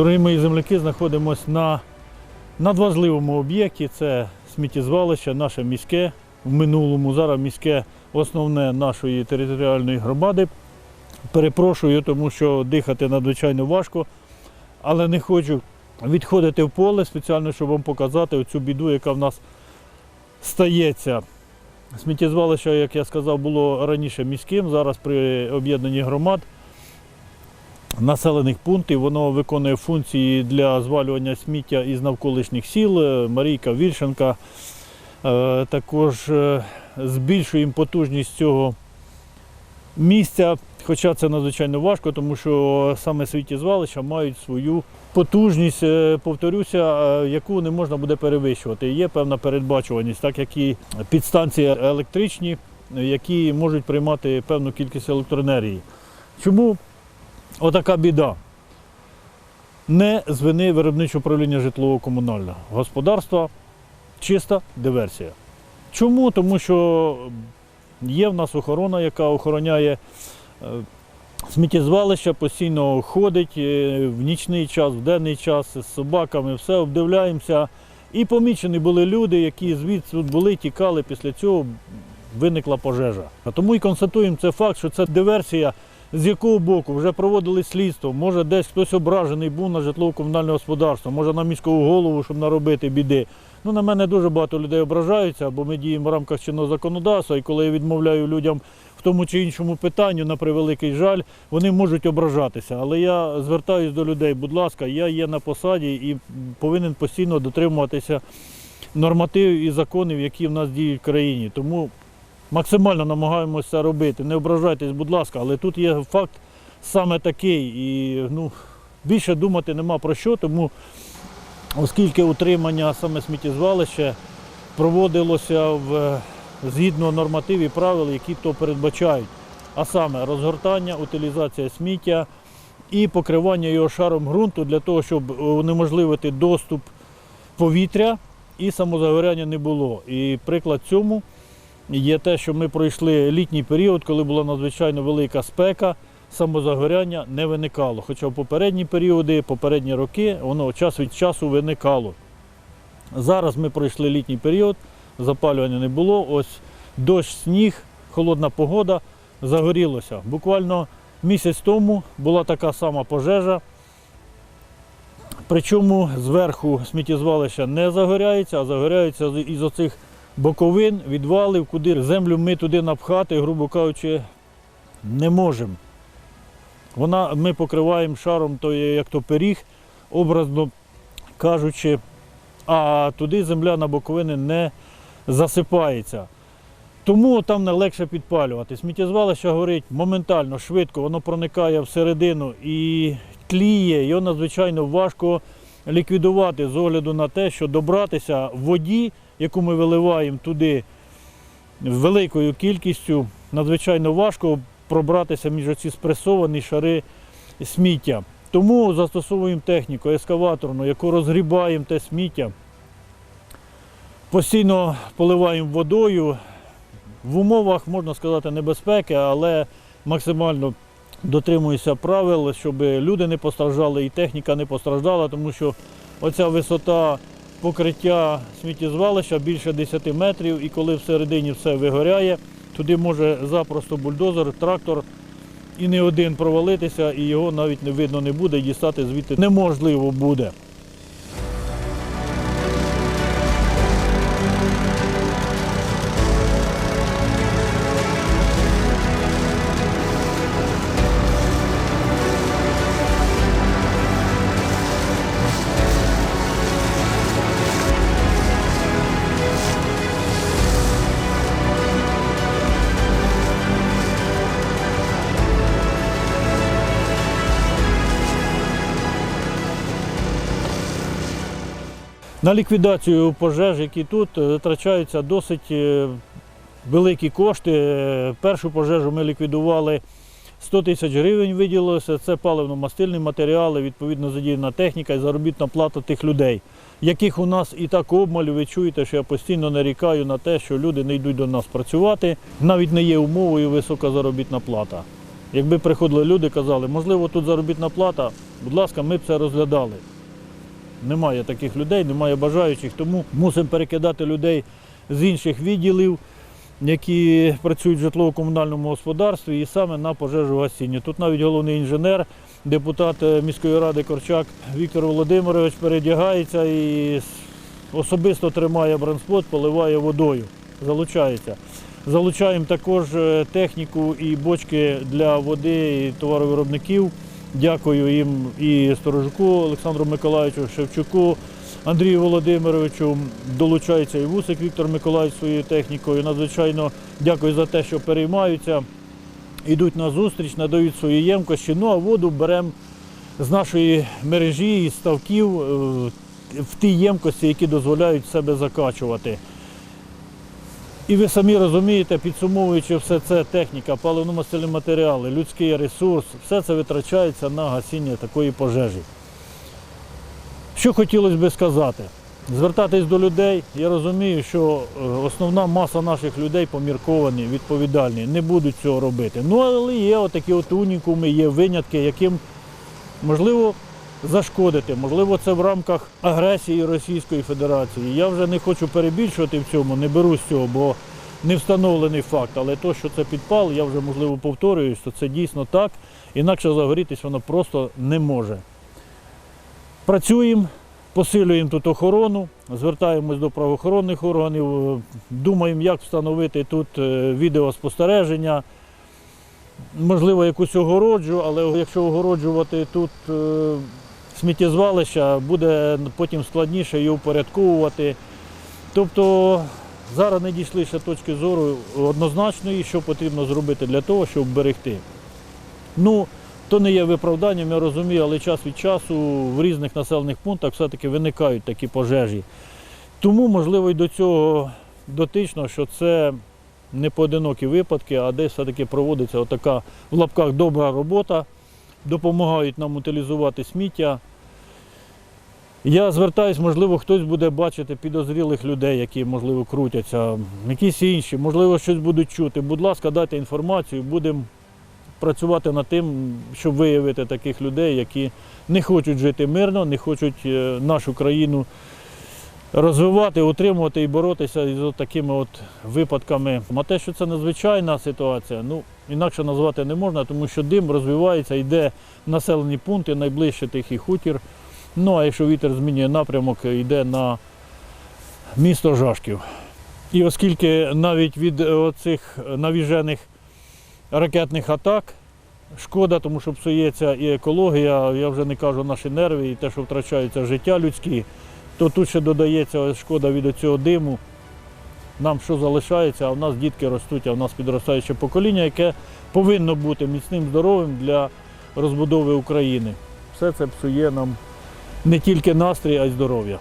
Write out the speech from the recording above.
Дорогі мої земляки, знаходимося на надважливому об'єкті. Це сміттєзвалище, наше міське в минулому. Зараз міське основне нашої територіальної громади. Перепрошую, тому що дихати надзвичайно важко, але не хочу відходити в поле спеціально, щоб вам показати оцю біду, яка в нас стається. Сміттєзвалище, як я сказав, було раніше міським, зараз при об'єднанні громад населених пунктів. Воно виконує функції для звалювання сміття із навколишніх сіл, е, Марійка, Вільшенка. Е, Також е, збільшуємо потужність цього місця, хоча це надзвичайно важко, тому що саме сміттєзвалища мають свою потужність, повторюся, яку не можна буде перевищувати. Є певна передбачуваність, так як і підстанції електричні, які можуть приймати певну кількість електроенергії. Чому отака біда? Не з вини виробничого управління житлово-комунального господарства, чиста диверсія. Чому? Тому що є в нас охорона, яка охороняє е, сміттєзвалища, постійно ходить е, в нічний час, в денний час з собаками, все обдивляємося. І помічені були люди, які звідси були, тікали, після цього виникла пожежа. Тому і констатуємо це факт, що це диверсія, з якого боку вже проводили слідство. Може, десь хтось ображений був на житлово-комунальне господарство, може на міського голову, щоб наробити біди. Ну, на мене дуже багато людей ображаються, бо ми діємо в рамках чинного законодавства, і коли я відмовляю людям в тому чи іншому питанню, на превеликий жаль, вони можуть ображатися. Але я звертаюся до людей, будь ласка, я є на посаді і повинен постійно дотримуватися нормативів і законів, які в нас діють в країні. Тому максимально намагаємося робити. Не ображайтесь, будь ласка, але тут є факт саме такий. І ну, більше думати нема про що, тому оскільки утримання саме сміттєзвалища проводилося в, згідно нормативів і правил, які то передбачають. А саме розгортання, утилізація сміття і покривання його шаром ґрунту для того, щоб унеможливити доступ повітря і самозагоряння не було. І приклад цьому є те, що ми пройшли літній період, коли була надзвичайно велика спека, самозагоряння не виникало. Хоча в попередні періоди, попередні роки, воно час від часу виникало. Зараз ми пройшли літній період, запалювання не було. Ось дощ, сніг, холодна погода, загорілося. Буквально місяць тому була така сама пожежа. Причому зверху сміттєзвалища не загоряється, а загоряється із оцих боковин, відвалів, куди землю ми туди напхати, грубо кажучи, не можемо. Вона, ми покриваємо шаром, то є як то пиріг, образно кажучи, а туди земля на боковини не засипається. Тому там не легше підпалювати. Сміттєзвалище горить моментально, швидко, воно проникає всередину і тліє, його надзвичайно важко ліквідувати з огляду на те, що добратися в воді, яку ми виливаємо туди великою кількістю, надзвичайно важко пробратися між оці спресовані шари сміття. Тому застосовуємо техніку ескаваторну, яку розгрібаємо те сміття, постійно поливаємо водою. В умовах, можна сказати, небезпеки, але максимально дотримуюся правил, щоб люди не постраждали і техніка не постраждала, тому що оця висота покриття сміттєзвалища більше 10 метрів, і коли всередині все вигоряє, туди може запросто бульдозер, трактор і не один провалитися, і його навіть не видно не буде, і дістати звідти неможливо буде. На ліквідацію пожеж, які тут, е, витрачаються досить е, великі кошти. Е, Першу пожежу ми ліквідували 100 тисяч гривень виділилося. Це паливно-мастильні матеріали, відповідно задіяна техніка і заробітна плата тих людей, яких у нас і так обмаль. Ви чуєте, що я постійно нарікаю на те, що люди не йдуть до нас працювати. Навіть не є умовою висока заробітна плата. Якби приходили люди, казали, можливо, тут заробітна плата Будь ласка, ми б це розглядали. Немає таких людей, немає бажаючих, тому мусимо перекидати людей з інших відділів, які працюють в житлово-комунальному господарстві і саме на пожежу гасіння. Тут навіть головний інженер, депутат е, міської ради Корчак Віктор Володимирович передягається і особисто тримає бранспот, поливає водою, залучається. Залучаємо також е, техніку і бочки для води і товаровиробників. Дякую їм і Сторожуку Олександру Миколаївичу, Шевчуку, Андрію Володимировичу. Долучається і Вусик Віктор Миколаївич своєю технікою. Надзвичайно дякую за те, що переймаються, йдуть на зустріч, надають свої ємкості. Ну а воду беремо з нашої мережі і ставків е, в ті ємкості, які дозволяють себе закачувати. І ви самі розумієте, підсумовуючи все це, техніка, паливно-мастильні матеріали, людський ресурс, все це витрачається на гасіння такої пожежі. Що хотілося би сказати? Звертатись до людей, я розумію, що е, основна маса наших людей помірковані, відповідальні, не будуть цього робити. Ну, але є отакі от унікуми, є винятки, яким можливо зашкодити. Можливо, це в рамках агресії Російської Федерації. Я вже не хочу перебільшувати в цьому, не беру з цього, бо не встановлений факт. Але то, що це підпал, я вже можливо повторююсь, то це дійсно так. Інакше загорітись воно просто не може. Працюємо, посилюємо тут охорону, звертаємось до правоохоронних органів, думаємо, як встановити тут е, відеоспостереження можливо, якусь огороджу, але якщо огороджувати тут е, сміттєзвалища, буде потім складніше її упорядковувати. Тобто зараз не дійшли ще точки зору однозначної, що потрібно зробити для того, щоб вберегти. Ну, то не є виправданням, я розумію, але час від часу в різних населених пунктах все-таки виникають такі пожежі. Тому, можливо, і до цього дотично, що це не поодинокі випадки, а десь все-таки проводиться отака в лапках добра робота, допомагають нам утилізувати сміття. Я звертаюсь, можливо, хтось буде бачити підозрілих людей, які, можливо, крутяться, якісь інші, можливо, щось будуть чути. Будь ласка, дайте інформацію, будемо працювати над тим, щоб виявити таких людей, які не хочуть жити мирно, не хочуть е, нашу країну розвивати, утримувати і боротися із такими от випадками. А те, що це надзвичайна ситуація, ну інакше назвати не можна, тому що дим розвивається, йде в населені пункти, найближче тихий хутір. Ну а якщо вітер змінює напрямок, йде на місто Жашків. І оскільки навіть від оцих навіжених ракетних атак шкода, тому що псується і екологія, я вже не кажу наші нерви, і те, що втрачаються життя людські, то тут ще додається шкода від цього диму. Нам що залишається, а в нас дітки ростуть, а в нас підростаюче покоління, яке повинно бути міцним, здоровим для розбудови України. Все це псує нам не тільки настрій, а й здоров'я.